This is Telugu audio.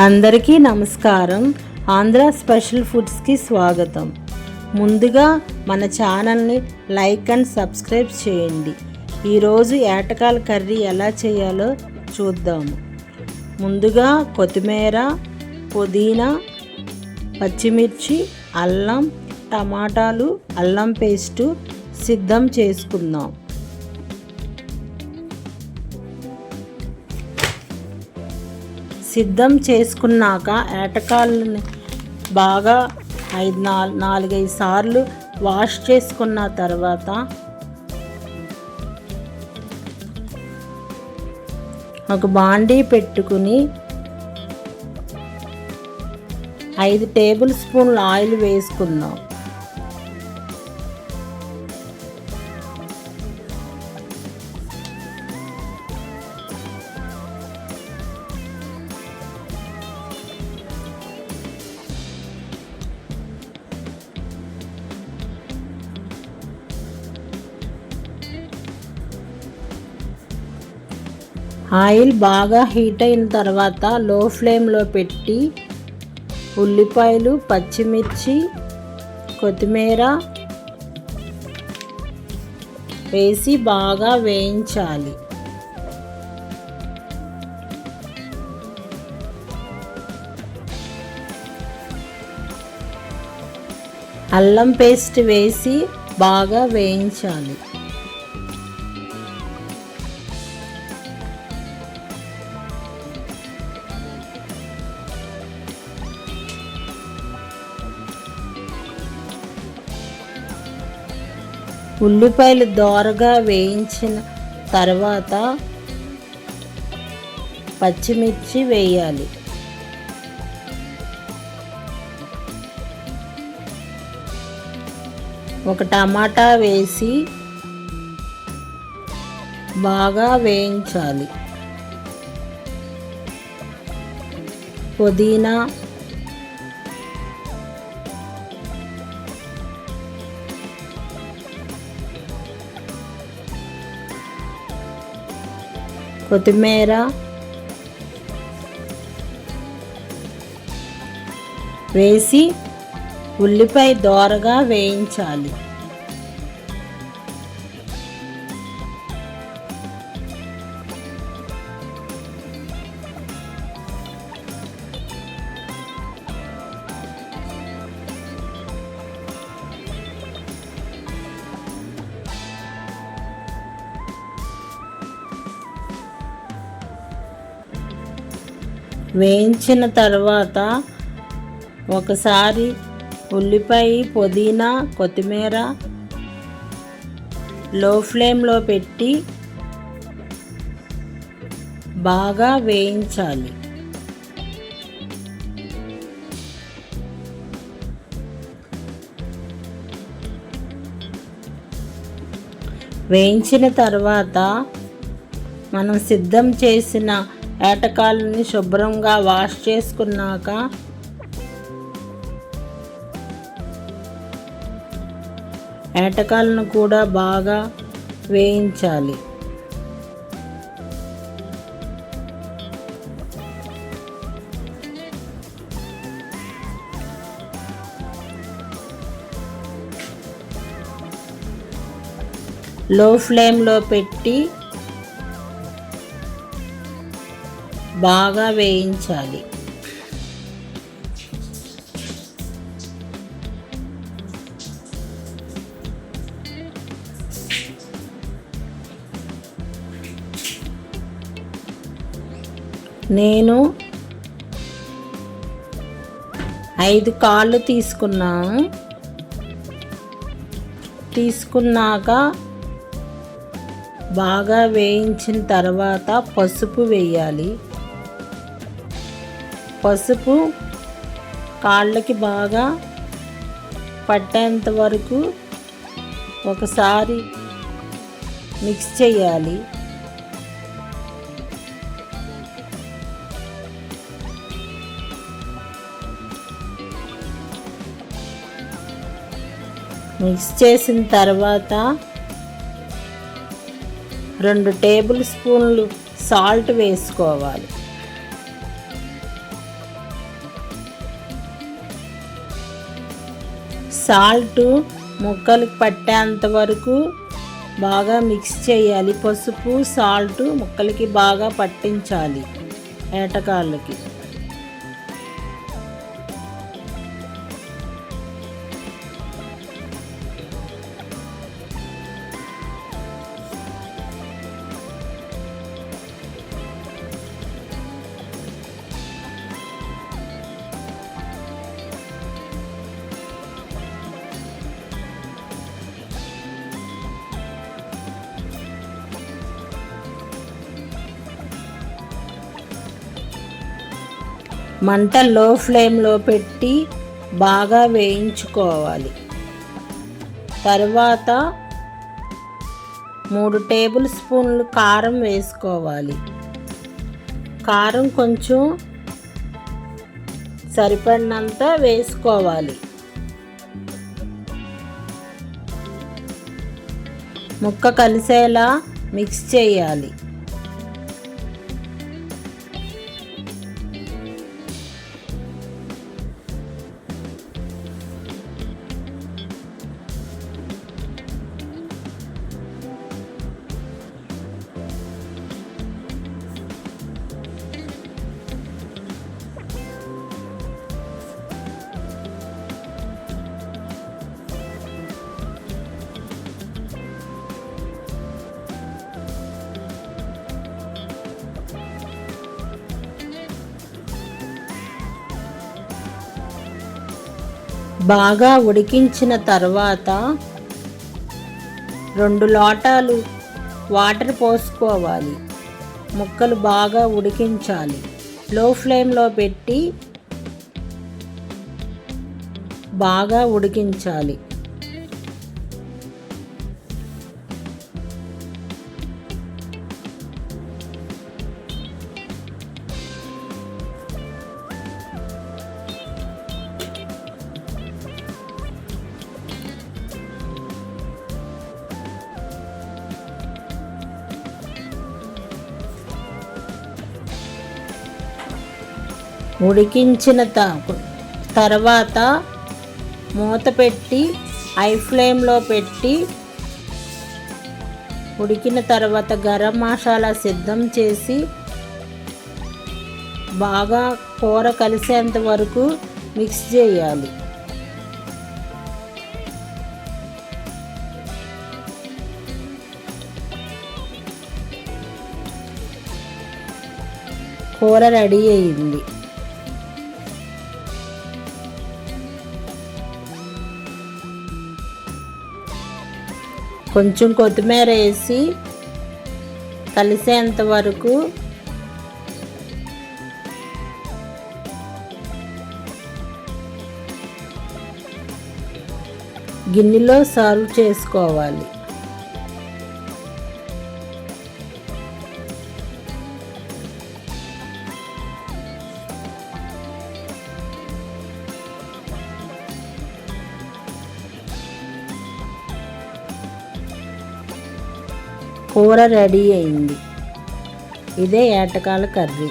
అందరికీ నమస్కారం. ఆంధ్ర స్పెషల్ ఫుడ్స్కి స్వాగతం. ముందుగా మన ఛానల్ని లైక్ అండ్ సబ్స్క్రైబ్ చేయండి. ఈరోజు ఏటకాల కర్రీ ఎలా చేయాలో చూద్దాము ముందుగా కొత్తిమీర పుదీనా పచ్చిమిర్చి అల్లం టమాటాలు అల్లం పేస్టు సిద్ధం చేసుకుందాం. సిద్ధం చేసుకున్నాక ఏటకాలని బాగా ఐదు నాలుగు నాలుగైదు సార్లు వాష్ చేసుకున్న తర్వాత ఒక బాండీ పెట్టుకుని ఐదు టేబుల్ స్పూన్ల ఆయిల్ వేసుకుందాం. ఆయిల్ బాగా హీట్ అయిన తర్వాత లో ఫ్లేమ్లో పెట్టి ఉల్లిపాయలు పచ్చిమిర్చి కొత్తిమీర వేసి బాగా వేయించాలి. అల్లం పేస్ట్ వేసి బాగా వేయించాలి. ఉల్లిపాయలు దోరగా వేయించిన తర్వాత పచ్చిమిర్చి వేయాలి. ఒక టమాటా వేసి బాగా వేయించాలి. పుదీనా కొత్తిమీర వేసి ఉల్లిపాయ దోరగా వేయించాలి. వేయించిన తర్వాత ఒకసారి ఉల్లిపాయ పుదీనా కొత్తిమీర లో ఫ్లేమ్లో పెట్టి బాగా వేయించాలి. వేయించిన తర్వాత మనం సిద్ధం చేసిన ఏటకాలని శుభ్రంగా వాష్ చేసుకున్నాక ఏటకాలను కూడా బాగా వేయించాలి. లో ఫ్లేమ్లో పెట్టి బాగా వేయించాలి. నేను ఐదు కాళ్ళు తీసుకున్నాను. తీసుకున్నాక బాగా వేయించిన తర్వాత పసుపు వేయాలి. పసుపు కాళ్ళకి బాగా పట్టేంత వరకు ఒకసారి మిక్స్ చేయాలి. మిక్స్ చేసిన తర్వాత రెండు టేబుల్ స్పూన్లు సాల్ట్ వేసుకోవాలి. సాల్ట్ ముక్కలకు పట్టేంత వరకు బాగా మిక్స్ చేయాలి. పసుపు సాల్ట్ ముక్కలకి బాగా పట్టించాలి. ఏటకాళ్ళకి. మంట లో ఫ్లేమ్లో పెట్టి బాగా వేయించుకోవాలి. తర్వాత మూడు టేబుల్ స్పూన్లు కారం వేసుకోవాలి. కారం కొంచెం సరిపడినంత వేసుకోవాలి. ముక్క కలిసేలా మిక్స్ చేయాలి. బాగా ఉడికించిన తర్వాత రెండు లోటాలు వాటర్ పోసుకోవాలి. ముక్కలు బాగా ఉడికించాలి. లో ఫ్లేమ్లో పెట్టి బాగా ఉడికించాలి. ఉడికించిన త- తర్వాత మూత పెట్టి హై ఫ్లేమ్లో పెట్టి ఉడికిన తర్వాత గరం మసాలా సిద్ధం చేసి బాగా కూర కలిసేంత వరకు మిక్స్ చేయాలి. కూర రెడీ అయింది. కొంచెం కొత్తిమీర వేసి కలిసేంత వరకు గిన్నెలో సర్వ్ చేసుకోవాలి. కూర రెడీ అయింది. ఇదే ఏటకాల కర్రీ.